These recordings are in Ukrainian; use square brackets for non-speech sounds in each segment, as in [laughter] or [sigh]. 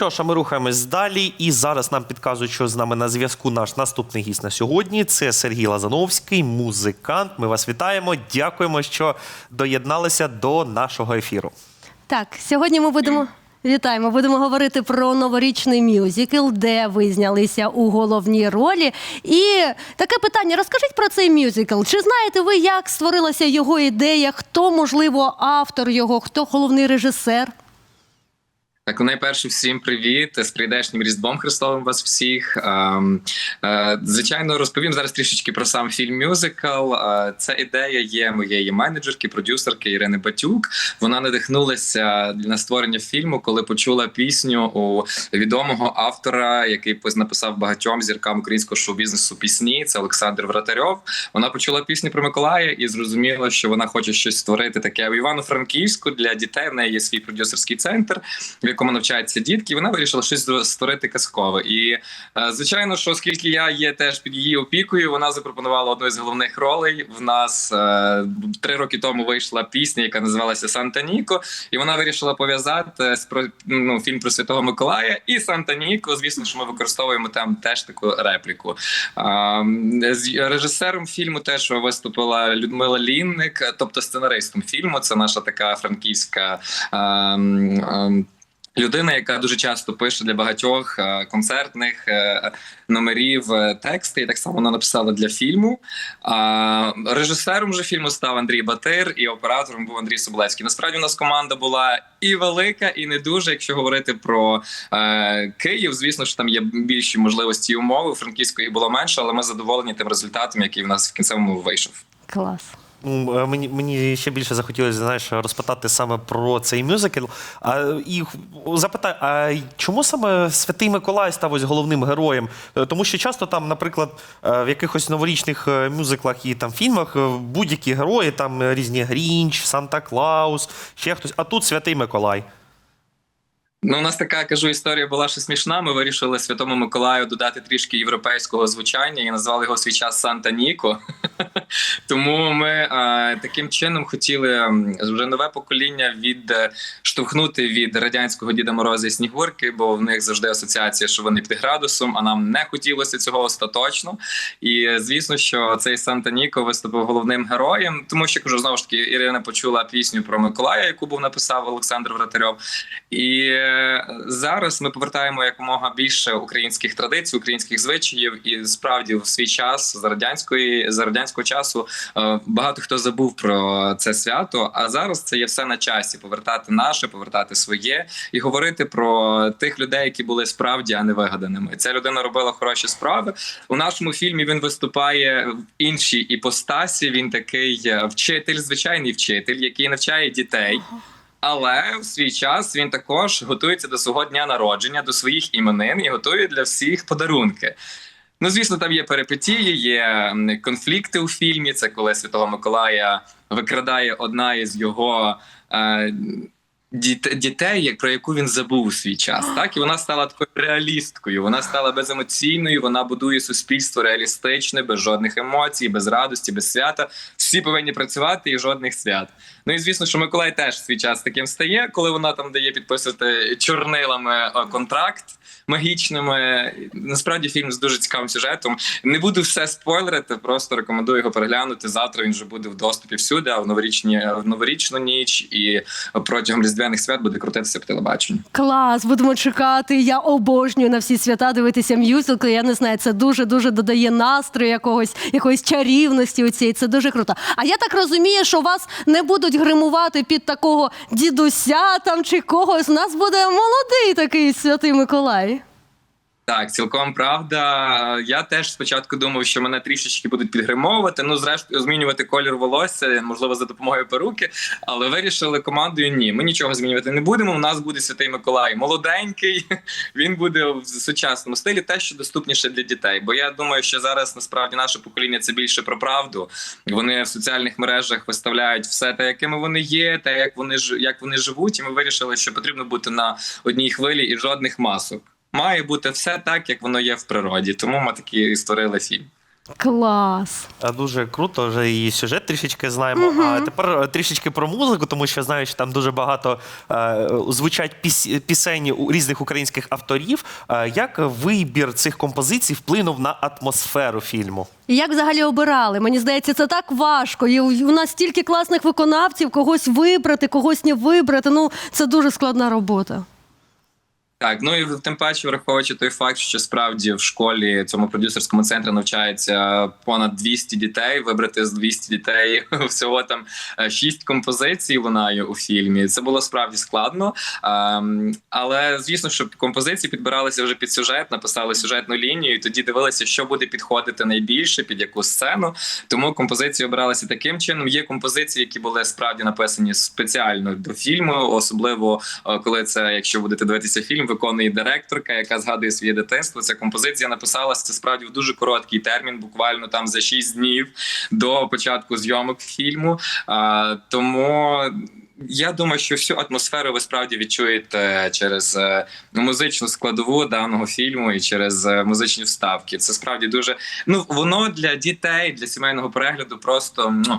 що ж, а ми рухаємось далі. І зараз нам підказують, що з нами на зв'язку наш наступний гість на сьогодні. Це Сергій Лазановський, музикант. Ми вас вітаємо. Дякуємо, що доєдналися до нашого ефіру. Так, сьогодні ми будемо. Вітаємо, будемо говорити про новорічний мюзикл, де ви знялися у головній ролі. І таке питання: розкажіть про цей мюзикл. Чи знаєте ви, як створилася його ідея? Хто, можливо, автор його, хто головний режисер? Так, ну, найперше, всім привіт з прийдешнім Різдвом Христовим вас всіх. Ем, е, звичайно, розповім зараз трішечки про сам фільм мюзикл. Е, Ця ідея є моєї менеджерки, продюсерки Ірини Батюк. Вона надихнулася на створення фільму, коли почула пісню у відомого автора, який написав багатьом зіркам українського шоу-бізнесу пісні. Це Олександр Вратарьов. Вона почула пісню про Миколая і зрозуміла, що вона хоче щось створити таке в Івано-Франківську для дітей. В неї є свій продюсерський центр, якому навчаються дітки. Вона вирішила щось створити казкове. І е, звичайно, що оскільки я є теж під її опікою, вона запропонувала одну з головних ролей. В нас е, три роки тому вийшла пісня, яка називалася Санта Ніко, і вона вирішила пов'язати з ну, фільм про Святого Миколая і Санта Ніко. Звісно, що ми використовуємо там теж таку репліку. З режисером фільму теж виступила Людмила Лінник, тобто сценаристом фільму. Це наша така франківська. м, а, Людина, яка дуже часто пише для багатьох е, концертних е, номерів е, тексти, і так само вона написала для фільму. Режисером же фільму став Андрій Батир, і оператором був Андрій Соблевський. Насправді у нас команда була і велика, і не дуже. Якщо говорити про Київ, звісно, що там є більші можливості і умови. У Франківської було менше, але ми задоволені тим результатом, який в нас в кінцевому вийшов. Клас. Ну, е, Мені, мені ще більше захотілося знаєш, розпитати саме про цей мюзикл. А, і запитаю, а чому саме Святий Миколай став ось головним героєм? Е, Тому що часто там, наприклад, е, в якихось новорічних мюзиклах і там фільмах будь-які герої, там різні Грінч, Санта Клаус, ще хтось, а тут Святий Миколай. Ну, у нас така кажу історія була ще смішна. Ми вирішили Святому Миколаю додати трішки європейського звучання і назвали його свій час Санта Ніко. [laughs] Тому ми е, таким чином хотіли вже нове покоління відштовхнути від радянського Діда Мороза і Снігурки, бо в них завжди асоціація, що вони під градусом, а нам не хотілося цього остаточно. І е, звісно, що цей Санта Ніко виступив головним героєм, тому що кажу знову ж таки, Ірина почула пісню про Миколая, яку був написав Олександр Вратарьов. І е, зараз ми повертаємо якомога більше українських традицій, українських звичаїв. І справді в свій час за радянської за радянського часу е, багато хто забув про це свято. А зараз це є все на часі повертати наше, повертати своє і говорити про тих людей, які були справді, а не вигаданими. Ця людина робила хороші справи. У нашому фільмі він виступає в іншій іпостасі. Він такий е, вчитель, звичайний вчитель, який навчає дітей. Але в свій час він також готується до свого дня народження, до своїх іменин і готує для всіх подарунки. Ну, звісно, там є перипетії, є конфлікти у фільмі. Це коли Святого Миколая викрадає одна із його е, діт- дітей, як- про яку він забув у свій час. [gasps] Так, і вона стала такою реалісткою. Вона стала беземоційною. Вона будує суспільство реалістичне, без жодних емоцій, без радості, без свята. Всі повинні працювати і жодних свят. Ну і звісно, що Миколай теж свій час таким стає, коли вона там дає підписувати чорнилами е, контракт магічними. Насправді фільм з дуже цікавим сюжетом. Не буду все спойлерити, просто рекомендую його переглянути. Завтра він вже буде в доступі всюди, а в новорічні в новорічну ніч і протягом різдвяних свят буде крутитися по телебаченню. Клас, будемо чекати. Я обожнюю на всі свята дивитися мюзикли. Я не знаю, це дуже дуже додає настрою якогось якоїсь чарівності. У цій це дуже круто. А я так розумію, що вас не будуть гримувати під такого дідуся там чи когось. У нас буде молодий такий святий Миколай. Так, цілком правда. Я теж спочатку думав, що мене трішечки будуть підгримовувати. Ну, зрештою, змінювати колір волосся, можливо, за допомогою перуки. Але вирішили командою ні. Ми нічого змінювати не будемо. У нас буде святий Миколай молоденький. [laughs] Він буде в сучасному стилі, те, що доступніше для дітей. Бо я думаю, що зараз насправді наше покоління це більше про правду. Вони в соціальних мережах виставляють все те, якими вони є, те, як вони як вони живуть. І ми вирішили, що потрібно бути на одній хвилі і жодних масок. Має бути все так, як воно є в природі. Тому ми такі і створили фільм. Клас. А, Дуже круто, вже і сюжет трішечки знаємо. А тепер е, трішечки про музику, тому що знаю, що там дуже багато е, звучать піс- пісень у різних українських авторів. Е, як вибір цих композицій вплинув на атмосферу фільму? І як взагалі обирали? Мені здається, це так важко. І у у нас стільки класних виконавців, когось вибрати, когось не вибрати. Ну, це дуже складна робота. Так, ну і тим паче, враховуючи той факт, що справді в школі цьому продюсерському центрі навчається понад 200 дітей. Вибрати з 200 дітей [laughs] всього там е, шість композицій лунає у фільмі. Це було справді складно. Ем, Але звісно, що композиції підбиралися вже під сюжет, написали сюжетну лінію, і тоді дивилися, що буде підходити найбільше під яку сцену. Тому композиції обиралися таким чином. Є композиції, які були справді написані спеціально до фільму, особливо е, коли це, якщо будете дивитися фільм, виконує директорка, яка згадує своє дитинство. Ця композиція написалася справді в дуже короткий термін, буквально там за 6 днів до початку зйомок фільму. А, тому. Я думаю, що всю атмосферу ви справді відчуєте через е, музичну складову даного фільму і через е, музичні вставки. Це справді дуже ну воно для дітей, для сімейного перегляду просто ну,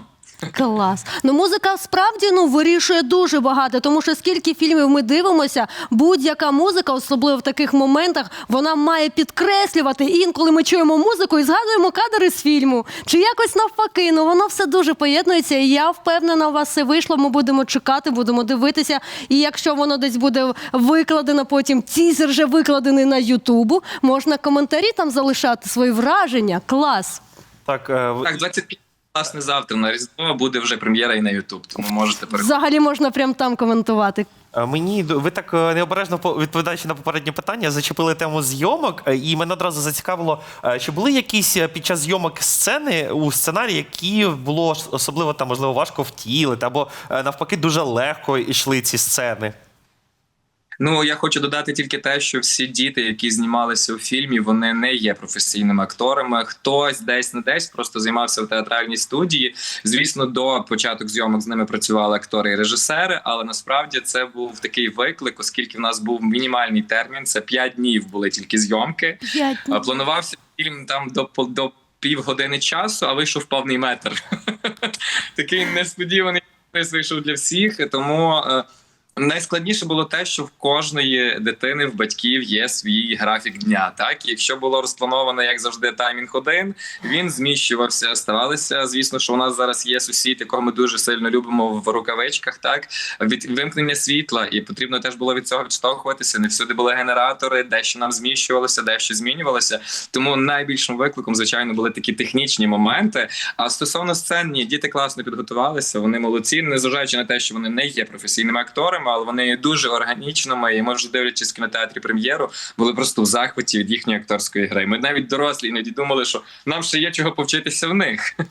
Клас. Ну, музика справді ну вирішує дуже багато, тому що скільки фільмів ми дивимося, будь-яка музика, особливо в таких моментах, вона має підкреслювати. І інколи ми чуємо музику і згадуємо кадри з фільму. Чи якось навпаки, ну воно все дуже поєднується. І я впевнена, у вас все вийшло. Ми будемо чекати, будемо дивитися. І якщо воно десь буде викладено, потім тізер вже викладений на Ютубу, можна коментарі там залишати свої враження. Клас. Так, е, в- так 25 власне завтра на різдво буде вже прем'єра і на Ютуб. Тому можете переходити. Взагалі можна прямо там коментувати. Е, Мені ви так е, необережно по- відповідаючи на попереднє питання, зачепили тему зйомок, е, і мене одразу зацікавило, е, чи були якісь е, під час зйомок сцени у сценарії, які було ж особливо там можливо важко втілити, або е, навпаки дуже легко йшли ці сцени. Ну я хочу додати тільки те, що всі діти, які знімалися у фільмі, вони не є професійними акторами. Хтось десь не десь просто займався в театральній студії. Звісно, до початок зйомок з ними працювали актори і режисери, але насправді це був такий виклик, оскільки в нас був мінімальний термін. Це 5 днів були тільки зйомки. Планувався фільм там до до півгодини часу, а вийшов повний метр. [laughs] Такий несподіваний вийшов для всіх. Тому е, найскладніше було те, що в кожної дитини, в батьків є свій графік дня. Так, І якщо було розплановано, як завжди, таймінг один, він зміщувався. Ставалося, звісно, що у нас зараз є сусід, якого ми дуже сильно любимо в рукавичках. Так від вимкнення світла, і потрібно теж було від цього відштовхуватися. Не всюди були генератори, дещо нам зміщувалося, дещо змінювалося. Тому найбільшим викликом, звичайно, були такі технічні моменти. А стосовно сцен, ні, діти класно підготувалися. Вони молодці, незважаючи на те, що вони не є професійними акторами, але вони дуже органічними. І ми вже дивлячись в кінотеатрі прем'єру, були просто в захваті від їхньої акторської гри. Ми навіть дорослі іноді думали, що нам ще є чого повчитися в них. [laughs]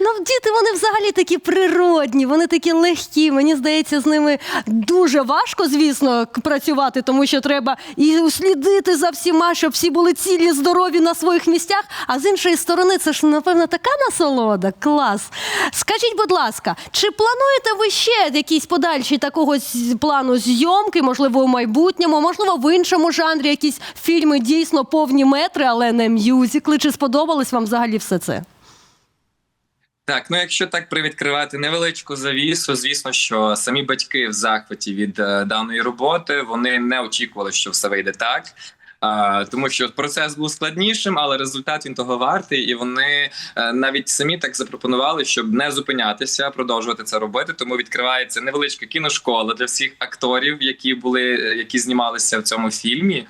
Ну, діти вони взагалі такі природні, вони такі легкі. Мені здається, з ними дуже важко, звісно, працювати, тому що треба і услідити за всіма, щоб всі були цілі, здорові на своїх місцях. А з іншої сторони, це ж напевно така насолода. Клас. Скажіть, будь ласка, чи плануєте ви ще якісь подальші такого плану зйомки, можливо, у майбутньому, можливо, в іншому жанрі якісь фільми дійсно повні метри, але не мюзикли? Чи сподобалось вам взагалі все це? Так, ну якщо так привідкривати невеличку завісу, звісно, що самі батьки в захваті від е, даної роботи вони не очікували, що все вийде так. А, тому що процес був складнішим, але результат він того вартий, і вони е, навіть самі так запропонували, щоб не зупинятися, продовжувати це робити. Тому відкривається невеличка кіношкола для всіх акторів, які були е, які знімалися в цьому фільмі.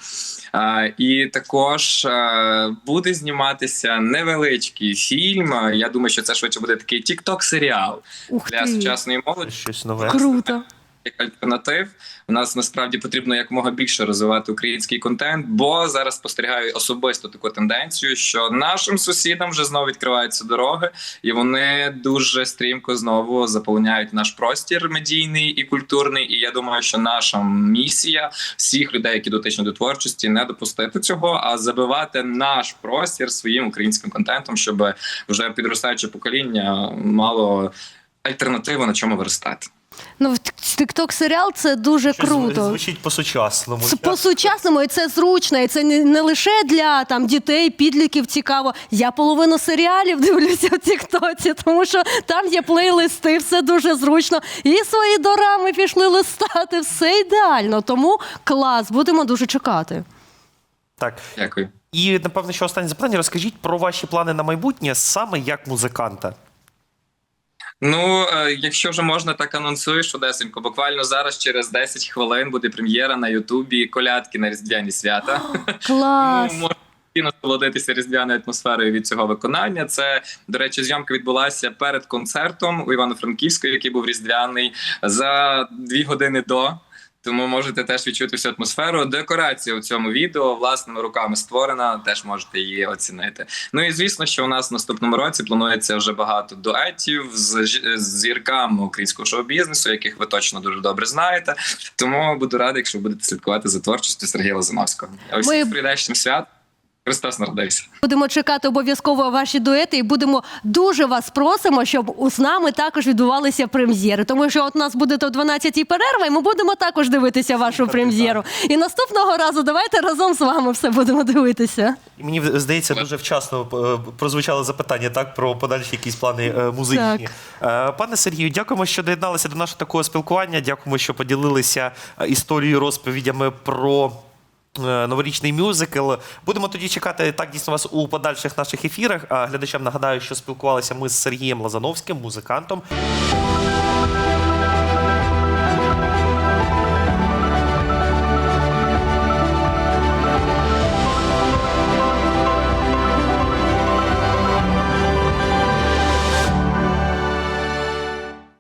А, і також е, буде зніматися невеличкий фільм. Я думаю, що це швидше буде такий тікток серіал для сучасної молоді. Щось нове. Круто. Як альтернатив, у нас насправді потрібно якомога більше розвивати український контент, бо зараз спостерігаю особисто таку тенденцію, що нашим сусідам вже знову відкриваються дороги, і вони дуже стрімко знову заповняють наш простір медійний і культурний. І я думаю, що наша місія всіх людей, які дотичні до творчості, не допустити цього, а забивати наш простір своїм українським контентом, щоб вже підростаюче покоління мало альтернативу на чому виростати. Ну, тікток серіал це дуже Щось круто. звучить по-сучасному. Це по-сучасному, і це зручно, і це не, не лише для там дітей, підлітків цікаво. Я половину серіалів дивлюся в Тіктоці, тому що там є плейлисти, все дуже зручно. І свої дорами пішли листати, все ідеально. Тому клас, будемо дуже чекати. Так. Дякую. І напевно, що останнє запитання. Розкажіть про ваші плани на майбутнє саме як музиканта. Ну, е, якщо вже можна, так анонсуєш Одесенько. Буквально зараз, через 10 хвилин, буде прем'єра на Ютубі колядки на різдвяні свята. [laughs] Клас. Можна і насолодитися різдвяною атмосферою від цього виконання. Це, до речі, зйомка відбулася перед концертом у Івано-Франківську, який був різдвяний, за дві години до. Тому можете теж відчути всю атмосферу. Декорація у цьому відео власними руками створена, теж можете її оцінити. Ну і звісно, що у нас в наступному році планується вже багато дуетів з, з зірками українського шоу-бізнесу, яких ви точно дуже добре знаєте. Тому буду радий, якщо будете слідкувати за творчістю Сергія Лозановського. Ось Ми- прийдешнім свят. Христос народився. Будемо чекати обов'язково ваші дуети і будемо дуже вас просимо, щоб у- з нами також відбувалися прем'єри. Тому що от у нас буде о 12-й перерва, і ми будемо також дивитися вашу прем'єру. І наступного разу давайте разом з вами все будемо дивитися. І мені здається, дуже вчасно е, прозвучало запитання так про подальші якісь плани е, музичні. Е, Пане Сергію, дякуємо, що доєдналися до нашого такого спілкування. Дякуємо, що поділилися е, історією, розповідями про. Е, Новорічний мюзикл. Будемо тоді чекати так дійсно вас у подальших наших ефірах. А глядачам нагадаю, що спілкувалися ми з Сергієм Лазановським, музикантом.